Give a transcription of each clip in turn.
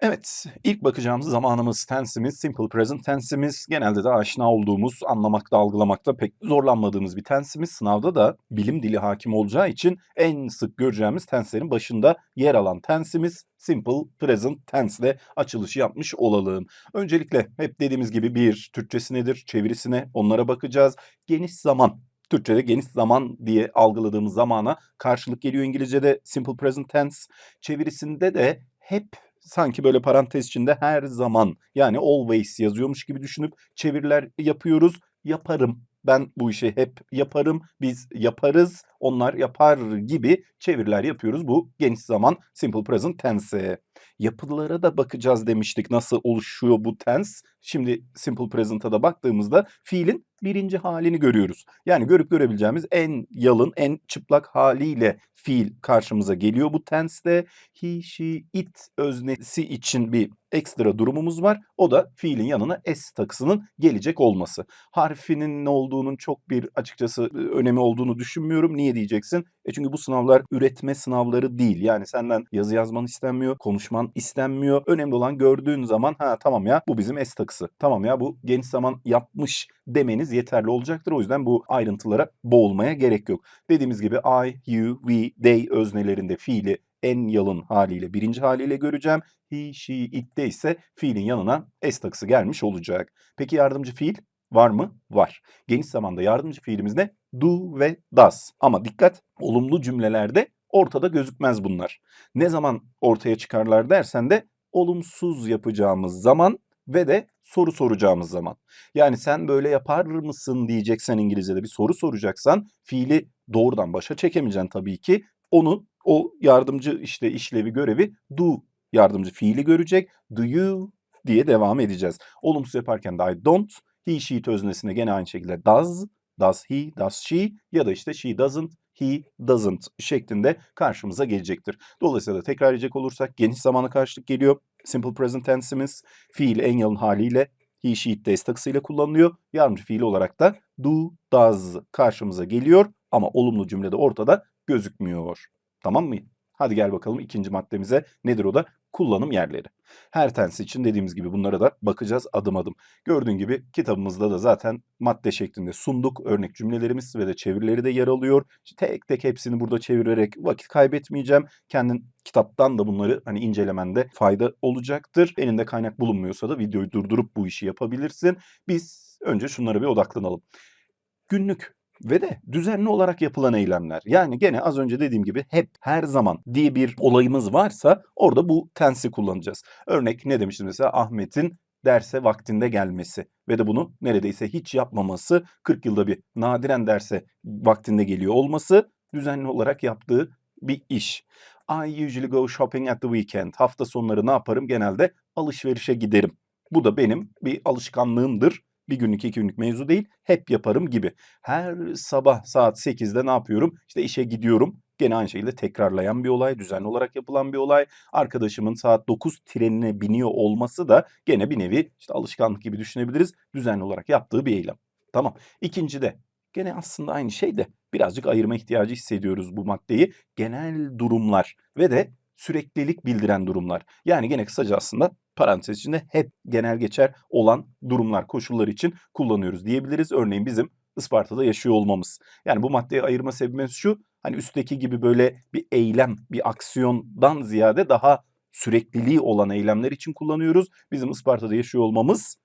Evet, ilk bakacağımız zamanımız tense'imiz, simple present tense'imiz. Genelde de aşina olduğumuz, anlamakta, algılamakta pek zorlanmadığımız bir tense'imiz. Sınavda da bilim dili hakim olacağı için en sık göreceğimiz tense'lerin başında yer alan tense'imiz simple present tense ile açılışı yapmış olalım. Öncelikle hep dediğimiz gibi bir Türkçesi nedir, çevirisine onlara bakacağız. Geniş zaman Türkçe'de geniş zaman diye algıladığımız zamana karşılık geliyor İngilizce'de simple present tense. Çevirisinde de hep sanki böyle parantez içinde her zaman yani always yazıyormuş gibi düşünüp çeviriler yapıyoruz. Yaparım. Ben bu işi hep yaparım. Biz yaparız. Onlar yapar gibi çeviriler yapıyoruz. Bu geniş zaman simple present tense'e. Yapılara da bakacağız demiştik. Nasıl oluşuyor bu tense? Şimdi simple present'a da baktığımızda fiilin birinci halini görüyoruz. Yani görüp görebileceğimiz en yalın, en çıplak haliyle fiil karşımıza geliyor bu tense'de. He, she, it öznesi için bir ekstra durumumuz var. O da fiilin yanına s takısının gelecek olması. Harfinin ne olduğunun çok bir açıkçası önemi olduğunu düşünmüyorum. Niye diyeceksin? E çünkü bu sınavlar üretme sınavları değil. Yani senden yazı yazman istenmiyor, konuşman istenmiyor. Önemli olan gördüğün zaman ha tamam ya bu bizim S takısı. Tamam ya bu geniş zaman yapmış demeniz yeterli olacaktır. O yüzden bu ayrıntılara boğulmaya gerek yok. Dediğimiz gibi I, you, we, they öznelerinde fiili en yalın haliyle, birinci haliyle göreceğim. He, she, it'te ise fiilin yanına S takısı gelmiş olacak. Peki yardımcı fiil var mı? Var. Geniş zamanda yardımcı fiilimiz ne? Do ve does. Ama dikkat, olumlu cümlelerde ortada gözükmez bunlar. Ne zaman ortaya çıkarlar dersen de olumsuz yapacağımız zaman ve de soru soracağımız zaman. Yani sen böyle yapar mısın diyeceksen İngilizce'de bir soru soracaksan fiili doğrudan başa çekemeyeceksin tabii ki. Onu o yardımcı işte işlevi görevi do yardımcı fiili görecek. Do you diye devam edeceğiz. Olumsuz yaparken de I don't. He, she öznesine gene aynı şekilde does, does he, does she ya da işte she doesn't, he doesn't şeklinde karşımıza gelecektir. Dolayısıyla tekrar edecek olursak geniş zamana karşılık geliyor. Simple present tense'imiz fiil en yalın haliyle he, she, it takısıyla kullanılıyor. Yardımcı fiili olarak da do, does karşımıza geliyor ama olumlu cümlede ortada gözükmüyor. Tamam mı? Hadi gel bakalım ikinci maddemize. Nedir o da? Kullanım yerleri. Her tense için dediğimiz gibi bunlara da bakacağız adım adım. Gördüğün gibi kitabımızda da zaten madde şeklinde sunduk. Örnek cümlelerimiz ve de çevirileri de yer alıyor. İşte tek tek hepsini burada çevirerek vakit kaybetmeyeceğim. Kendin kitaptan da bunları hani incelemende fayda olacaktır. Elinde kaynak bulunmuyorsa da videoyu durdurup bu işi yapabilirsin. Biz önce şunlara bir odaklanalım. Günlük ve de düzenli olarak yapılan eylemler. Yani gene az önce dediğim gibi hep her zaman diye bir olayımız varsa orada bu tensi kullanacağız. Örnek ne demiştim mesela Ahmet'in derse vaktinde gelmesi ve de bunu neredeyse hiç yapmaması, 40 yılda bir nadiren derse vaktinde geliyor olması düzenli olarak yaptığı bir iş. I usually go shopping at the weekend. Hafta sonları ne yaparım? Genelde alışverişe giderim. Bu da benim bir alışkanlığımdır bir günlük iki günlük mevzu değil. Hep yaparım gibi. Her sabah saat 8'de ne yapıyorum? İşte işe gidiyorum. Gene aynı şekilde tekrarlayan bir olay, düzenli olarak yapılan bir olay. Arkadaşımın saat 9 trenine biniyor olması da gene bir nevi işte alışkanlık gibi düşünebiliriz. Düzenli olarak yaptığı bir eylem. Tamam. İkinci de gene aslında aynı şey de birazcık ayırma ihtiyacı hissediyoruz bu maddeyi. Genel durumlar ve de süreklilik bildiren durumlar. Yani gene kısaca aslında parantez içinde hep genel geçer olan durumlar, koşullar için kullanıyoruz diyebiliriz. Örneğin bizim Isparta'da yaşıyor olmamız. Yani bu maddeyi ayırma sebebimiz şu. Hani üstteki gibi böyle bir eylem, bir aksiyondan ziyade daha sürekliliği olan eylemler için kullanıyoruz. Bizim Isparta'da yaşıyor olmamız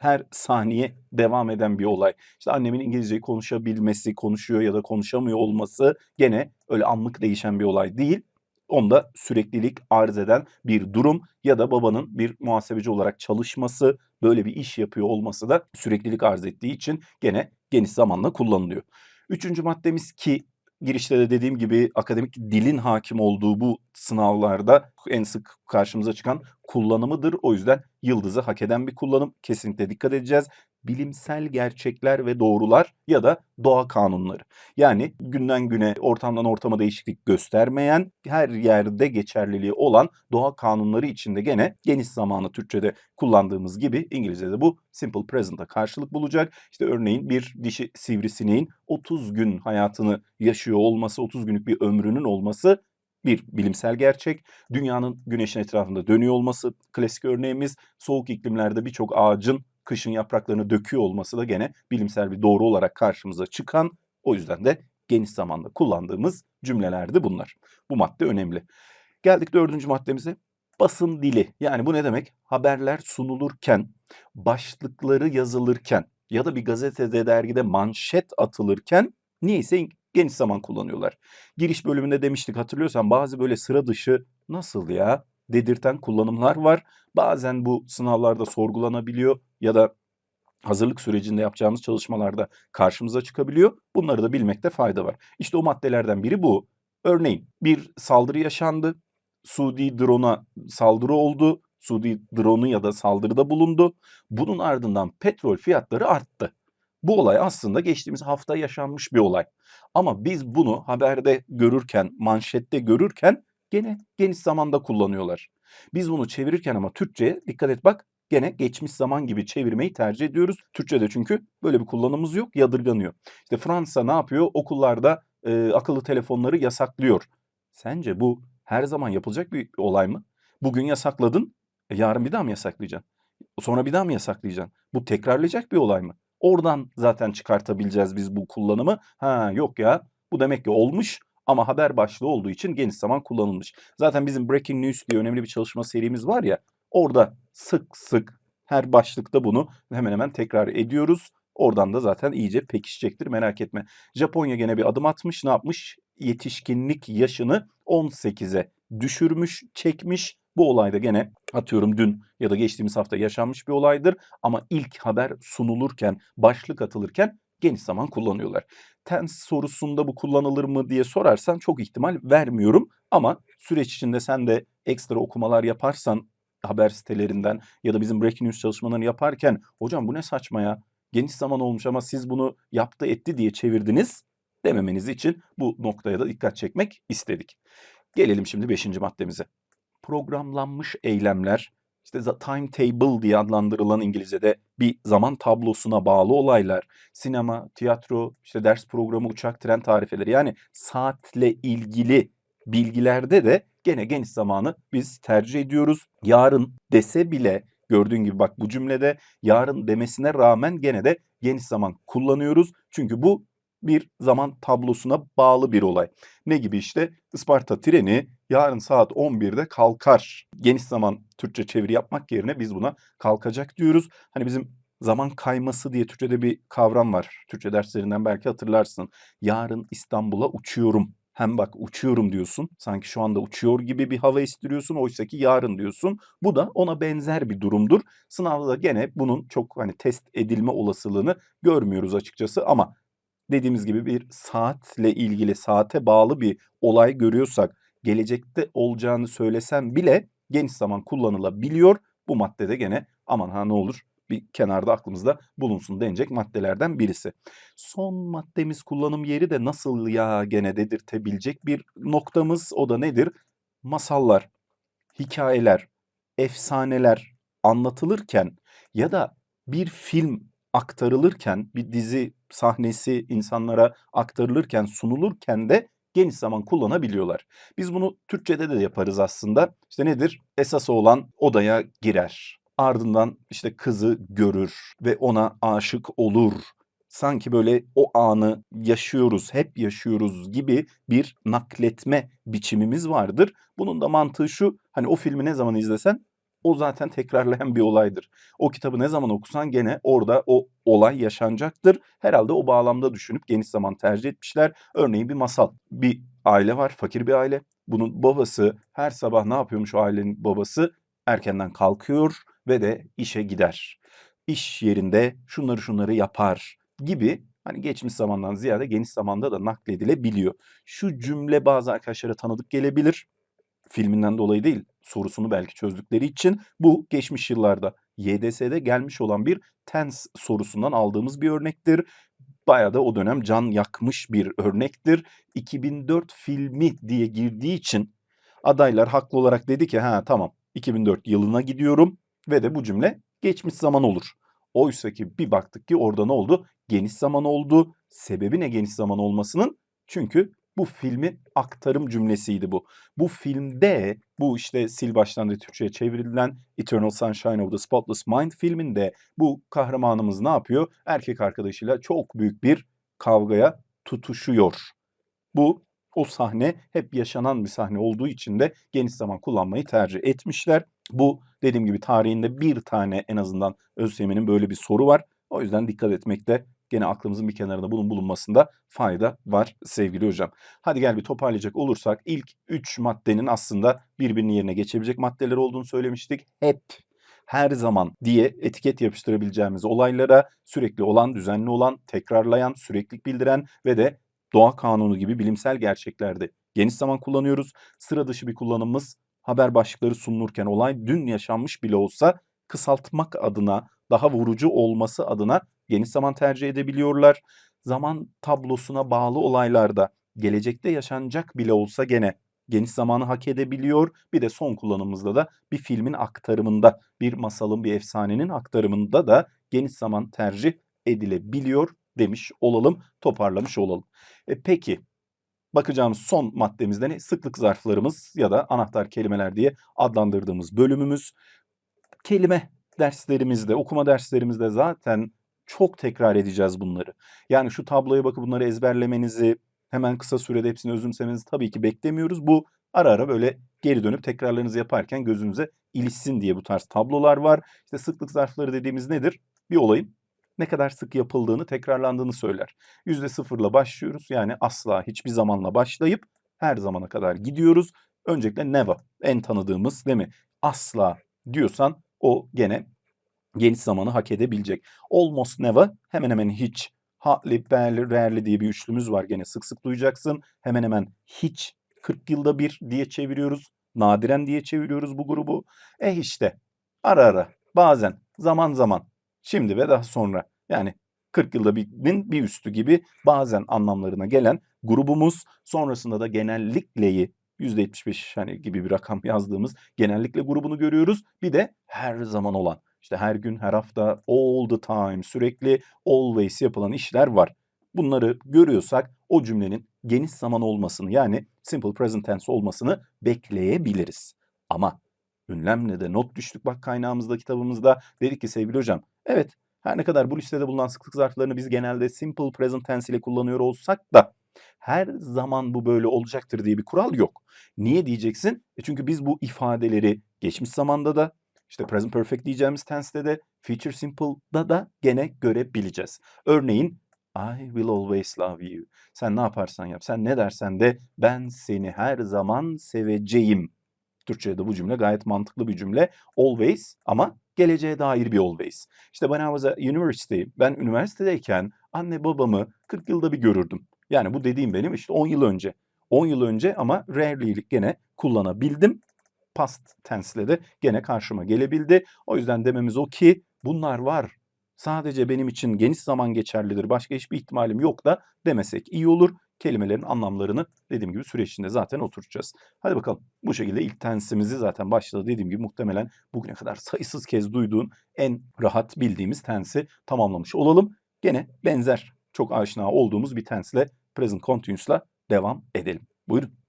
her saniye devam eden bir olay. İşte annemin İngilizceyi konuşabilmesi, konuşuyor ya da konuşamıyor olması gene öyle anlık değişen bir olay değil. Onda süreklilik arz eden bir durum ya da babanın bir muhasebeci olarak çalışması, böyle bir iş yapıyor olması da süreklilik arz ettiği için gene geniş zamanla kullanılıyor. Üçüncü maddemiz ki girişte de dediğim gibi akademik dilin hakim olduğu bu sınavlarda en sık karşımıza çıkan kullanımıdır. O yüzden yıldızı hak eden bir kullanım. Kesinlikle dikkat edeceğiz bilimsel gerçekler ve doğrular ya da doğa kanunları. Yani günden güne ortamdan ortama değişiklik göstermeyen, her yerde geçerliliği olan doğa kanunları içinde gene geniş zamanı Türkçe'de kullandığımız gibi İngilizce'de bu simple present'a karşılık bulacak. İşte örneğin bir dişi sivrisineğin 30 gün hayatını yaşıyor olması, 30 günlük bir ömrünün olması bir bilimsel gerçek. Dünyanın güneşin etrafında dönüyor olması klasik örneğimiz. Soğuk iklimlerde birçok ağacın kışın yapraklarını döküyor olması da gene bilimsel bir doğru olarak karşımıza çıkan o yüzden de geniş zamanda kullandığımız cümlelerdi bunlar. Bu madde önemli. Geldik dördüncü maddemize. Basın dili. Yani bu ne demek? Haberler sunulurken, başlıkları yazılırken ya da bir gazetede dergide manşet atılırken niyeyse geniş zaman kullanıyorlar. Giriş bölümünde demiştik hatırlıyorsan bazı böyle sıra dışı nasıl ya dedirten kullanımlar var. Bazen bu sınavlarda sorgulanabiliyor ya da hazırlık sürecinde yapacağımız çalışmalarda karşımıza çıkabiliyor. Bunları da bilmekte fayda var. İşte o maddelerden biri bu. Örneğin bir saldırı yaşandı. Suudi drone'a saldırı oldu. Suudi drone'u ya da saldırıda bulundu. Bunun ardından petrol fiyatları arttı. Bu olay aslında geçtiğimiz hafta yaşanmış bir olay. Ama biz bunu haberde görürken, manşette görürken gene geniş zamanda kullanıyorlar. Biz bunu çevirirken ama Türkçe'ye dikkat et bak gene geçmiş zaman gibi çevirmeyi tercih ediyoruz. Türkçe'de çünkü böyle bir kullanımımız yok, yadırganıyor. İşte Fransa ne yapıyor? Okullarda e, akıllı telefonları yasaklıyor. Sence bu her zaman yapılacak bir olay mı? Bugün yasakladın, e, yarın bir daha mı yasaklayacaksın? Sonra bir daha mı yasaklayacaksın? Bu tekrarlayacak bir olay mı? Oradan zaten çıkartabileceğiz biz bu kullanımı. Ha yok ya bu demek ki olmuş ama haber başlığı olduğu için geniş zaman kullanılmış. Zaten bizim Breaking News diye önemli bir çalışma serimiz var ya orada sık sık her başlıkta bunu hemen hemen tekrar ediyoruz. Oradan da zaten iyice pekişecektir merak etme. Japonya gene bir adım atmış ne yapmış? Yetişkinlik yaşını 18'e düşürmüş, çekmiş. Bu olayda gene atıyorum dün ya da geçtiğimiz hafta yaşanmış bir olaydır ama ilk haber sunulurken, başlık atılırken geniş zaman kullanıyorlar. Tense sorusunda bu kullanılır mı diye sorarsan çok ihtimal vermiyorum ama süreç içinde sen de ekstra okumalar yaparsan haber sitelerinden ya da bizim breaking news çalışmalarını yaparken hocam bu ne saçma ya? Geniş zaman olmuş ama siz bunu yaptı etti diye çevirdiniz. dememeniz için bu noktaya da dikkat çekmek istedik. Gelelim şimdi beşinci maddemize. Programlanmış eylemler, işte timetable diye adlandırılan İngilizce'de bir zaman tablosuna bağlı olaylar, sinema, tiyatro, işte ders programı, uçak, tren tarifeleri yani saatle ilgili bilgilerde de gene geniş zamanı biz tercih ediyoruz. Yarın dese bile gördüğün gibi bak bu cümlede yarın demesine rağmen gene de geniş zaman kullanıyoruz. Çünkü bu bir zaman tablosuna bağlı bir olay. Ne gibi işte Isparta treni yarın saat 11'de kalkar. Geniş zaman Türkçe çeviri yapmak yerine biz buna kalkacak diyoruz. Hani bizim zaman kayması diye Türkçe'de bir kavram var. Türkçe derslerinden belki hatırlarsın. Yarın İstanbul'a uçuyorum. Hem bak uçuyorum diyorsun. Sanki şu anda uçuyor gibi bir hava istiriyorsun. Oysa ki yarın diyorsun. Bu da ona benzer bir durumdur. Sınavda da gene bunun çok hani test edilme olasılığını görmüyoruz açıkçası ama dediğimiz gibi bir saatle ilgili saate bağlı bir olay görüyorsak gelecekte olacağını söylesem bile geniş zaman kullanılabiliyor. Bu maddede gene aman ha ne olur bir kenarda aklımızda bulunsun denecek maddelerden birisi. Son maddemiz kullanım yeri de nasıl ya gene dedirtebilecek bir noktamız o da nedir? Masallar, hikayeler, efsaneler anlatılırken ya da bir film aktarılırken, bir dizi sahnesi insanlara aktarılırken, sunulurken de geniş zaman kullanabiliyorlar. Biz bunu Türkçede de yaparız aslında. İşte nedir? Esası olan odaya girer. Ardından işte kızı görür ve ona aşık olur. Sanki böyle o anı yaşıyoruz, hep yaşıyoruz gibi bir nakletme biçimimiz vardır. Bunun da mantığı şu, hani o filmi ne zaman izlesen o zaten tekrarlayan bir olaydır. O kitabı ne zaman okusan gene orada o olay yaşanacaktır. Herhalde o bağlamda düşünüp geniş zaman tercih etmişler. Örneğin bir masal. Bir aile var, fakir bir aile. Bunun babası her sabah ne yapıyormuş o ailenin babası? Erkenden kalkıyor ve de işe gider. İş yerinde şunları şunları yapar gibi hani geçmiş zamandan ziyade geniş zamanda da nakledilebiliyor. Şu cümle bazı arkadaşlara tanıdık gelebilir filminden dolayı değil sorusunu belki çözdükleri için bu geçmiş yıllarda YDS'de gelmiş olan bir tense sorusundan aldığımız bir örnektir. Bayağı da o dönem can yakmış bir örnektir. 2004 filmi diye girdiği için adaylar haklı olarak dedi ki ha tamam 2004 yılına gidiyorum ve de bu cümle geçmiş zaman olur. Oysa ki bir baktık ki orada ne oldu? Geniş zaman oldu. Sebebi ne geniş zaman olmasının? Çünkü Bu filmin aktarım cümlesiydi bu. Bu filmde bu işte sil baştan da Türkçe'ye çevrilen Eternal Sunshine of the Spotless Mind filminde bu kahramanımız ne yapıyor? Erkek arkadaşıyla çok büyük bir kavgaya tutuşuyor. Bu o sahne hep yaşanan bir sahne olduğu için de geniş zaman kullanmayı tercih etmişler. Bu dediğim gibi tarihinde bir tane en azından ÖSYM'nin böyle bir soru var. O yüzden dikkat etmekte gene aklımızın bir kenarında bunun bulunmasında fayda var sevgili hocam. Hadi gel bir toparlayacak olursak ilk 3 maddenin aslında birbirinin yerine geçebilecek maddeler olduğunu söylemiştik. Hep her zaman diye etiket yapıştırabileceğimiz olaylara sürekli olan, düzenli olan, tekrarlayan, süreklilik bildiren ve de doğa kanunu gibi bilimsel gerçeklerde geniş zaman kullanıyoruz. Sıra dışı bir kullanımımız haber başlıkları sunulurken olay dün yaşanmış bile olsa kısaltmak adına, daha vurucu olması adına geniş zaman tercih edebiliyorlar. Zaman tablosuna bağlı olaylarda gelecekte yaşanacak bile olsa gene geniş zamanı hak edebiliyor. Bir de son kullanımımızda da bir filmin aktarımında, bir masalın, bir efsanenin aktarımında da geniş zaman tercih edilebiliyor demiş olalım, toparlamış olalım. E peki bakacağımız son maddemizde ne? Sıklık zarflarımız ya da anahtar kelimeler diye adlandırdığımız bölümümüz. Kelime derslerimizde, okuma derslerimizde zaten çok tekrar edeceğiz bunları. Yani şu tabloya bakıp bunları ezberlemenizi, hemen kısa sürede hepsini özümsemenizi tabii ki beklemiyoruz. Bu ara ara böyle geri dönüp tekrarlarınızı yaparken gözünüze ilişsin diye bu tarz tablolar var. İşte sıklık zarfları dediğimiz nedir? Bir olayın ne kadar sık yapıldığını, tekrarlandığını söyler. Yüzde sıfırla başlıyoruz. Yani asla hiçbir zamanla başlayıp her zamana kadar gidiyoruz. Öncelikle never en tanıdığımız değil mi? Asla diyorsan o gene geniş zamanı hak edebilecek. Almost never hemen hemen hiç. Hardly, barely, rarely diye bir üçlümüz var gene sık sık duyacaksın. Hemen hemen hiç 40 yılda bir diye çeviriyoruz. Nadiren diye çeviriyoruz bu grubu. Eh işte ara ara bazen zaman zaman şimdi ve daha sonra yani 40 yılda birin bir üstü gibi bazen anlamlarına gelen grubumuz sonrasında da genellikleyi %75 hani gibi bir rakam yazdığımız genellikle grubunu görüyoruz. Bir de her zaman olan işte her gün, her hafta, all the time, sürekli, always yapılan işler var. Bunları görüyorsak o cümlenin geniş zaman olmasını yani simple present tense olmasını bekleyebiliriz. Ama ünlemle de not düştük bak kaynağımızda kitabımızda. Dedik ki sevgili hocam evet her ne kadar bu listede bulunan sıklık zarflarını biz genelde simple present tense ile kullanıyor olsak da her zaman bu böyle olacaktır diye bir kural yok. Niye diyeceksin? E çünkü biz bu ifadeleri geçmiş zamanda da işte present perfect diyeceğimiz tense'de de future simple'da da gene görebileceğiz. Örneğin I will always love you. Sen ne yaparsan yap, sen ne dersen de ben seni her zaman seveceğim. Türkçe'de bu cümle gayet mantıklı bir cümle. Always ama geleceğe dair bir always. İşte when I was university, ben üniversitedeyken anne babamı 40 yılda bir görürdüm. Yani bu dediğim benim işte 10 yıl önce. 10 yıl önce ama rarely'lik gene kullanabildim. Past tense'le de gene karşıma gelebildi. O yüzden dememiz o ki bunlar var. Sadece benim için geniş zaman geçerlidir. Başka hiçbir ihtimalim yok da demesek iyi olur. Kelimelerin anlamlarını dediğim gibi süreç içinde zaten oturtacağız. Hadi bakalım bu şekilde ilk tensimizi zaten başladı dediğim gibi muhtemelen bugüne kadar sayısız kez duyduğun en rahat bildiğimiz tensi tamamlamış olalım. Gene benzer çok aşina olduğumuz bir tensle present continuous'la devam edelim. Buyurun.